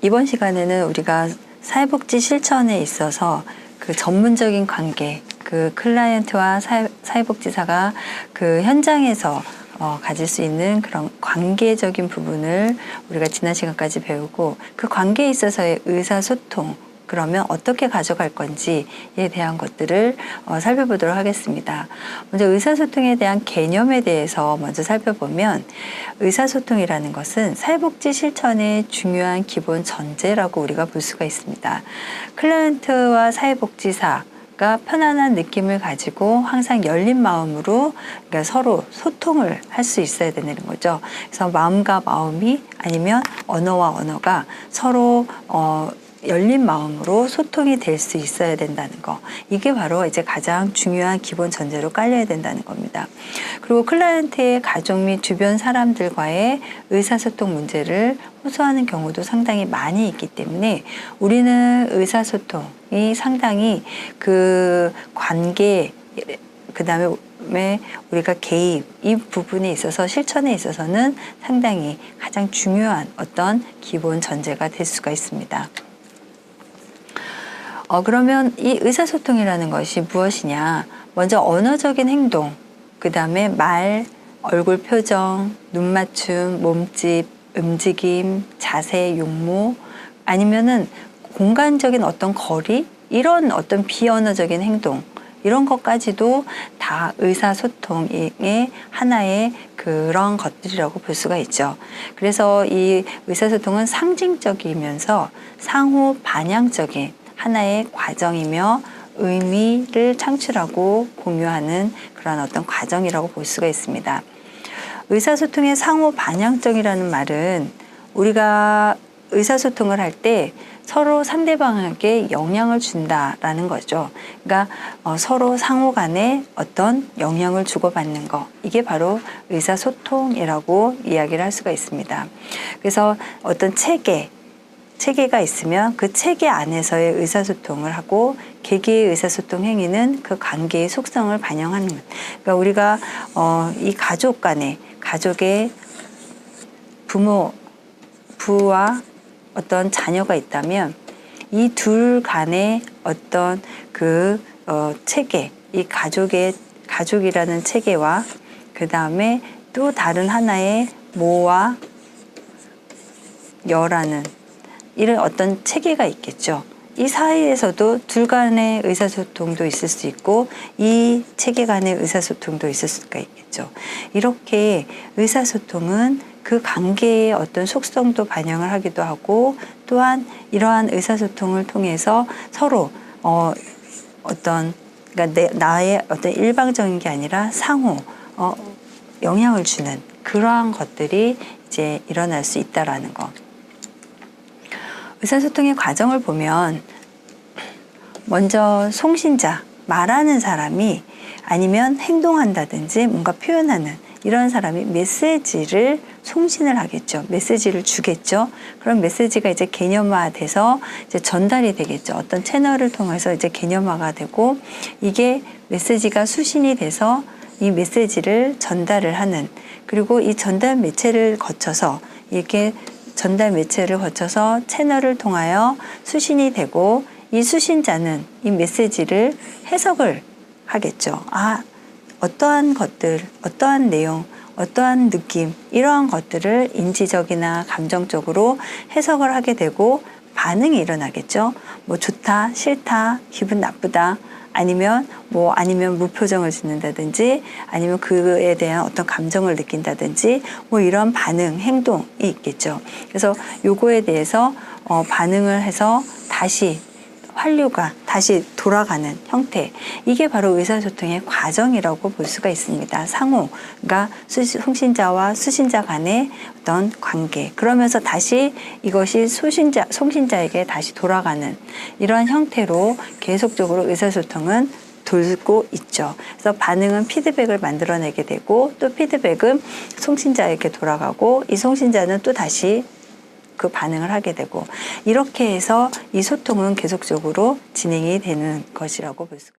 이번 시간에는 우리가 사회복지 실천에 있어서 그 전문적인 관계, 그 클라이언트와 사회, 사회복지사가 그 현장에서 어, 가질 수 있는 그런 관계적인 부분을 우리가 지난 시간까지 배우고 그 관계에 있어서의 의사소통, 그러면 어떻게 가져갈 건지에 대한 것들을 어, 살펴보도록 하겠습니다. 먼저 의사소통에 대한 개념에 대해서 먼저 살펴보면 의사소통이라는 것은 사회복지 실천의 중요한 기본 전제라고 우리가 볼 수가 있습니다. 클라이언트와 사회복지사 가 편안한 느낌을 가지고 항상 열린 마음으로 그러니까 서로 소통을 할 수 있어야 되는 거죠. 그래서 마음과 마음이 아니면 언어와 언어가 서로 어, 열린 마음으로 소통이 될 수 있어야 된다는 거. 이게 바로 이제 가장 중요한 기본 전제로 깔려야 된다는 겁니다. 그리고 클라이언트의 가족 및 주변 사람들과의 의사소통 문제를 호소하는 경우도 상당히 많이 있기 때문에 우리는 의사소통이 상당히 그 관계, 그 다음에 우리가 개입, 이 부분에 있어서 실천에 있어서는 상당히 가장 중요한 어떤 기본 전제가 될 수가 있습니다. 어, 그러면 이 의사소통이라는 것이 무엇이냐? 먼저 언어적인 행동, 그 다음에 말, 얼굴 표정, 눈 맞춤, 몸집, 움직임, 자세, 용모, 아니면은 공간적인 어떤 거리, 이런 어떤 비언어적인 행동, 이런 것까지도 다 의사소통의 하나의 그런 것들이라고 볼 수가 있죠. 그래서 이 의사소통은 상징적이면서 상호 반영적인 하나의 과정이며 의미를 창출하고 공유하는 그런 어떤 과정이라고 볼 수가 있습니다. 의사소통의 상호 반영적이라는 말은 우리가 의사소통을 할 때 서로 상대방에게 영향을 준다라는 거죠. 그러니까 어, 서로 상호 간에 어떤 영향을 주고받는 거. 이게 바로 의사소통이라고 이야기를 할 수가 있습니다. 그래서 어떤 체계, 체계가 있으면 그 체계 안에서의 의사소통을 하고 개개의 의사소통 행위는 그 관계의 속성을 반영하는 것. 그러니까 우리가 어, 이 가족 간에 가족의 부모 부와 어떤 자녀가 있다면 이 둘 간의 어떤 그 어, 체계, 이 가족의 가족이라는 체계와 그 다음에 또 다른 하나의 모와 여라는 이런 어떤 체계가 있겠죠. 이 사이에서도 둘 간의 의사소통도 있을 수 있고 이 체계 간의 의사소통도 있을 수가 있겠죠. 이렇게 의사소통은 그 관계의 어떤 속성도 반영을 하기도 하고 또한 이러한 의사소통을 통해서 서로 어, 어떤 그러니까 내, 나의 어떤 일방적인 게 아니라 상호 어, 영향을 주는 그러한 것들이 이제 일어날 수 있다라는 거. 의사소통의 과정을 보면 먼저 송신자, 말하는 사람이 아니면 행동한다든지 뭔가 표현하는 이런 사람이 메시지를 송신을 하겠죠. 메시지를 주겠죠. 그럼 메시지가 이제 개념화돼서 이제 전달이 되겠죠. 어떤 채널을 통해서 이제 개념화가 되고 이게 메시지가 수신이 돼서 이 메시지를 전달을 하는 그리고 이 전달 매체를 거쳐서 이렇게 전달 매체를 거쳐서 채널을 통하여 수신이 되고 이 수신자는 이 메시지를 해석을 하겠죠. 아, 어떠한 것들, 어떠한 내용, 어떠한 느낌, 이러한 것들을 인지적이나 감정적으로 해석을 하게 되고 반응이 일어나겠죠. 뭐 좋다, 싫다, 기분 나쁘다, 아니면 뭐 아니면 무표정을 짓는다든지 아니면 그에 대한 어떤 감정을 느낀다든지 뭐 이런 반응, 행동이 있겠죠. 그래서 요거에 대해서 어, 반응을 해서 다시 환류가 다시 돌아가는 형태. 이게 바로 의사소통의 과정이라고 볼 수가 있습니다. 상호가 송신자와 수신자 간의 어떤 관계. 그러면서 다시 이것이 소신자, 송신자에게 다시 돌아가는 이러한 형태로 계속적으로 의사소통은 돌고 있죠. 그래서 반응은 피드백을 만들어내게 되고 또 피드백은 송신자에게 돌아가고 이 송신자는 또 다시 그 반응을 하게 되고 이렇게 해서 이 소통은 계속적으로 진행이 되는 것이라고 볼 수가